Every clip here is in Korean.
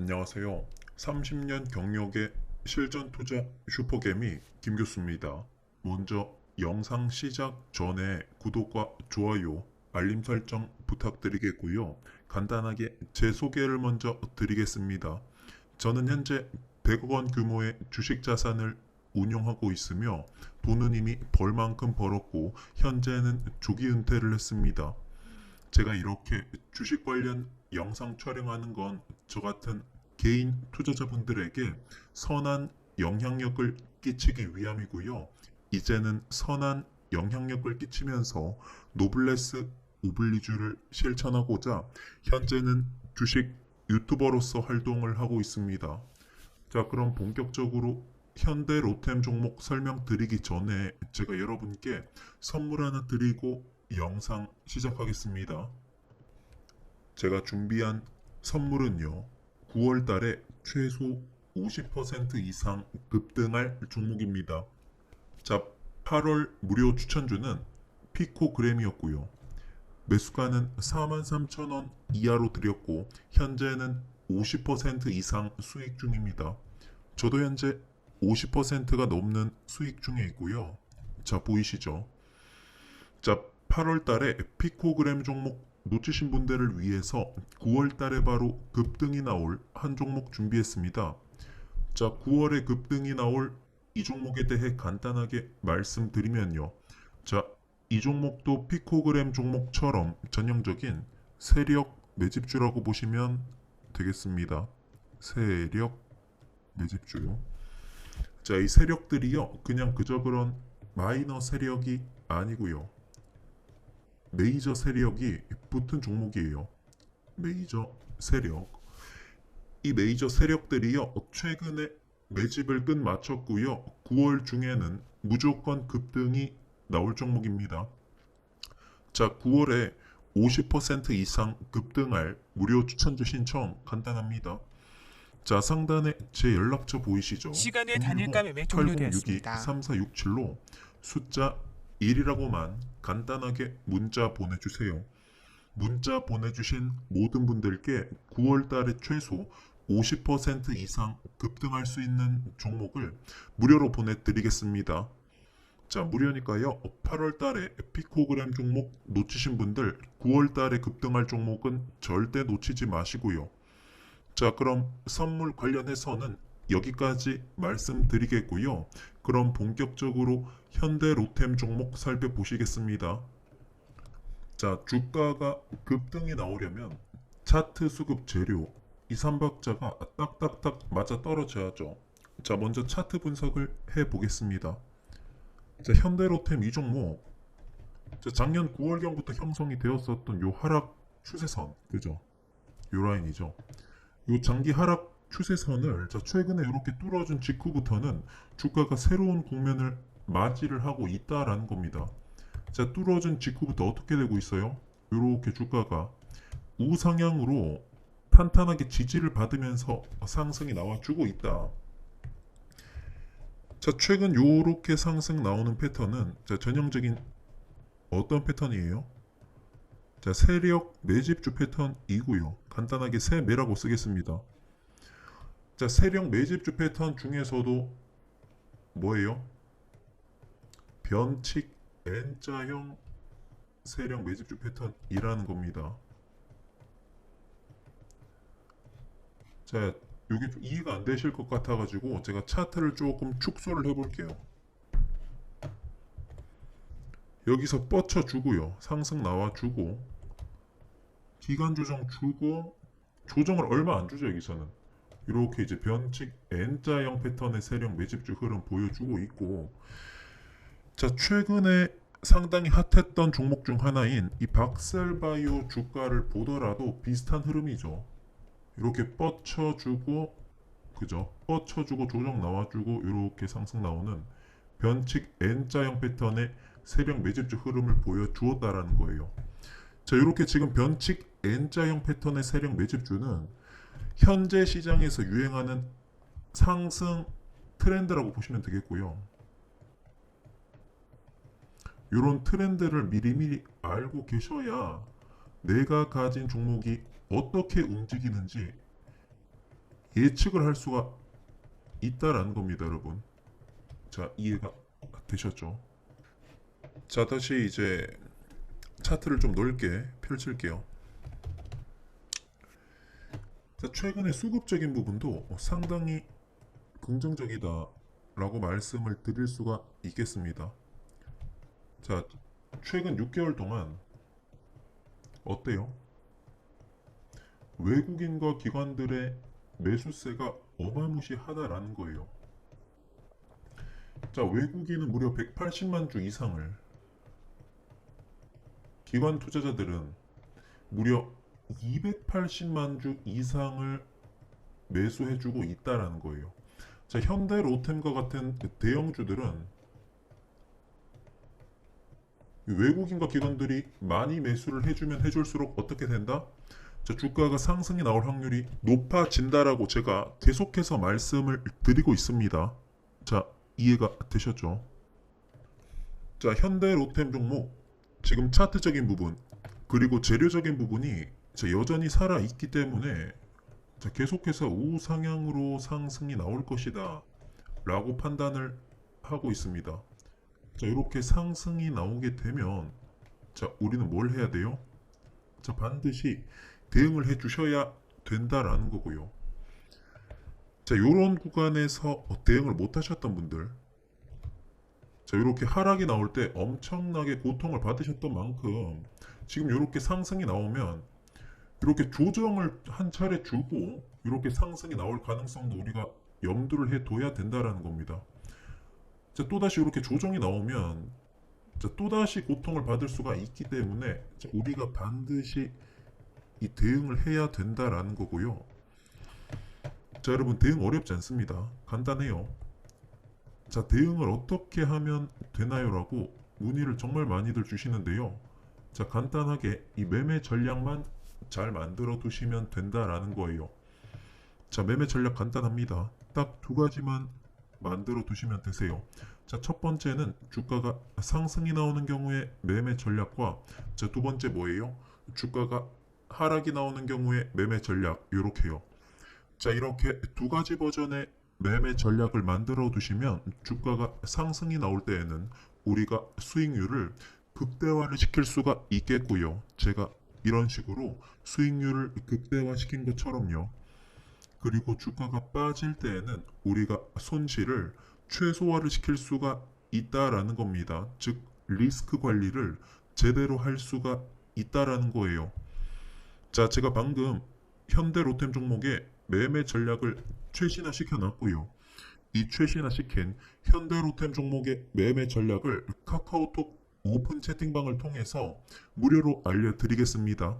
안녕하세요. 30년 경력의 실전 투자 슈퍼개미 김 교수입니다. 먼저 영상 시작 전에 구독과 좋아요, 알림 설정 부탁드리겠고요. 간단하게 제 소개를 먼저 드리겠습니다. 저는 현재 100억 원 규모의 주식 자산을 운용하고 있으며 돈은 이미 벌만큼 벌었고 현재는 조기 은퇴를 했습니다. 제가 이렇게 주식 관련 영상 촬영하는 건 저 같은 개인 투자자분들에게 선한 영향력을 끼치기 위함이고요. 이제는 선한 영향력을 끼치면서 노블레스 오블리주를 실천하고자 현재는 주식 유튜버로서 활동을 하고 있습니다. 자, 그럼 본격적으로 현대 로템 종목 설명드리기 전에 제가 여러분께 선물 하나 드리고 영상 시작하겠습니다. 제가 준비한 선물은요. 9월 달에 최소 50% 이상 급등할 종목입니다. 자, 8월 무료 추천주는 피코그램이었고요. 매수가는 43,000원 이하로 드렸고 현재는 50% 이상 수익 중입니다. 저도 현재 50%가 넘는 수익 중에 있고요. 자, 보이시죠? 자, 8월 달에 피코그램 종목 놓치신 분들을 위해서 9월 달에 바로 급등이 나올 한 종목 준비했습니다. 자, 9월에 급등이 나올 이 종목에 대해 간단하게 말씀드리면요. 자, 이 종목도 피코그램 종목처럼 전형적인 세력 매집주라고 보시면 되겠습니다. 세력 매집주요. 자, 이 세력들이요. 그냥 그저 그런 마이너 세력이 아니고요. 메이저 세력이 붙은 종목이에요. 메이저 세력. 이 메이저 세력들이요. 최근에 매집을 끝 마쳤고요. 9월 중에는 무조건 급등이 나올 종목입니다. 자, 9월에 50% 이상 급등할 무료 추천주 신청 간단합니다. 자, 상단에 제 연락처 보이시죠? 시간의 단일가 매매 종료되었습니다. 3467로 숫자 1이라고만 간단하게 문자 보내주세요. 문자 보내주신 모든 분들께 9월 달에 최소 50% 이상 급등할 수 있는 종목을 무료로 보내드리겠습니다. 자, 무료니까요. 8월 달에 피코그램 종목 놓치신 분들 9월 달에 급등할 종목은 절대 놓치지 마시고요. 자, 그럼 선물 관련해서는 여기까지 말씀드리겠고요. 그럼 본격적으로 현대 로템 종목 살펴보시겠습니다. 자, 주가가 급등이 나오려면 차트 수급 재료 이 삼박자가 딱딱딱 맞아 떨어져야죠. 자, 먼저 차트 분석을 해 보겠습니다. 자, 현대 로템 이 종목 자, 작년 9월경부터 형성이 되었었던 요 하락 추세선 그죠? 요 라인이죠. 요 장기 하락 추세선을 자, 최근에 이렇게 뚫어준 직후부터는 주가가 새로운 국면을 맞이를 하고 있다라는 겁니다. 자, 뚫어준 직후부터 어떻게 되고 있어요? 이렇게 주가가 우상향으로 탄탄하게 지지를 받으면서 상승이 나와주고 있다. 자, 최근 요렇게 상승 나오는 패턴은 자, 전형적인 어떤 패턴이에요? 자, 세력 매집주 패턴이고요. 간단하게 세매라고 쓰겠습니다. 자, 세력 매집주 패턴 중에서도 뭐예요? 변칙 N자형 세력 매집주 패턴이라는 겁니다. 자, 이게 좀 이해가 안 되실 것 같아가지고 제가 차트를 조금 축소를 해볼게요. 여기서 뻗쳐주고요. 상승 나와주고 기간 조정 주고 조정을 얼마 안 주죠 여기서는 이렇게 이제 변칙 N자형 패턴의 세력 매집주 흐름 보여주고 있고 자 최근에 상당히 핫했던 종목 중 하나인 이 박셀바이오 주가를 보더라도 비슷한 흐름이죠. 이렇게 뻗쳐주고 그죠? 뻗쳐주고 조정 나와주고 이렇게 상승 나오는 변칙 N자형 패턴의 세력 매집주 흐름을 보여주었다라는 거예요. 자 이렇게 지금 변칙 N자형 패턴의 세력 매집주는 현재 시장에서 유행하는 상승 트렌드라고 보시면 되겠고요. 이런 트렌드를 미리미리 알고 계셔야 내가 가진 종목이 어떻게 움직이는지 예측을 할 수가 있다라는 겁니다, 여러분. 자, 이해가 되셨죠? 자, 다시 이제 차트를 좀 넓게 펼칠게요. 자, 최근의 수급적인 부분도 상당히 긍정적이다 라고 말씀을 드릴 수가 있겠습니다. 자, 최근 6개월 동안 어때요? 외국인과 기관들의 매수세가 어마무시하다라는 거예요. 자, 외국인은 무려 180만 주 이상을 기관 투자자들은 무려 280만 주 이상을 매수해주고 있다라는 거예요. 자, 현대 로템과 같은 대형주들은 외국인과 기관들이 많이 매수를 해주면 해줄수록 어떻게 된다? 자, 주가가 상승이 나올 확률이 높아진다라고 제가 계속해서 말씀을 드리고 있습니다. 자, 이해가 되셨죠? 자, 현대 로템 종목 지금 차트적인 부분 그리고 재료적인 부분이 자, 여전히 살아 있기 때문에 자, 계속해서 우상향으로 상승이 나올 것이다 라고 판단을 하고 있습니다. 자, 이렇게 상승이 나오게 되면 자, 우리는 뭘 해야 돼요? 자, 반드시 대응을 해 주셔야 된다라는 거고요. 자, 요런 구간에서 대응을 못 하셨던 분들 자, 이렇게 하락이 나올 때 엄청나게 고통을 받으셨던 만큼 지금 이렇게 상승이 나오면 이렇게 조정을 한 차례 주고 이렇게 상승이 나올 가능성도 우리가 염두를 해 둬야 된다라는 겁니다. 자, 또다시 이렇게 조정이 나오면 자, 또다시 고통을 받을 수가 있기 때문에 자, 우리가 반드시 이 대응을 해야 된다라는 거고요. 자, 여러분 대응 어렵지 않습니다. 간단해요. 자, 대응을 어떻게 하면 되나요 라고 문의를 정말 많이들 주시는데요. 자, 간단하게 이 매매 전략만 잘 만들어 두시면 된다라는 거예요. 자, 매매 전략 간단합니다. 딱 두 가지만 만들어 두시면 되세요. 자, 첫 번째는 주가가 상승이 나오는 경우에 매매 전략과 자, 두 번째 뭐예요? 주가가 하락이 나오는 경우에 매매 전략 이렇게요. 자, 이렇게 두 가지 버전의 매매 전략을 만들어 두시면 주가가 상승이 나올 때에는 우리가 수익률을 극대화를 시킬 수가 있겠고요. 제가 이런 식으로 수익률을 극대화시킨 것처럼요. 그리고 주가가 빠질 때에는 우리가 손실을 최소화를 시킬 수가 있다라는 겁니다. 즉 리스크 관리를 제대로 할 수가 있다라는 거예요. 자, 제가 방금 현대 로템 종목의 매매 전략을 최신화 시켜놨고요. 이 최신화 시킨 현대 로템 종목의 매매 전략을 카카오톡 오픈 채팅방을 통해서 무료로 알려드리겠습니다.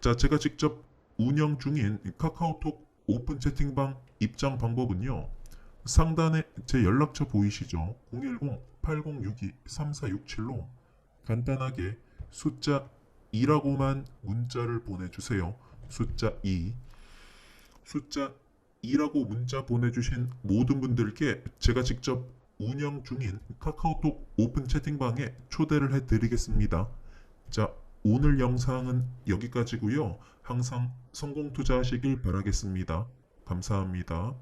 자, 제가 직접 운영 중인 카카오톡 오픈 채팅방 입장 방법은요. 상단에 제 연락처 보이시죠? 010-8062-3467로 간단하게 숫자 2라고만 문자를 보내주세요. 숫자 2. 숫자 2라고 문자 보내주신 모든 분들께 제가 직접 운영 중인 카카오톡 오픈 채팅방에 초대를 해드리겠습니다. 자, 오늘 영상은 여기까지고요. 항상 성공 투자하시길 바라겠습니다. 감사합니다.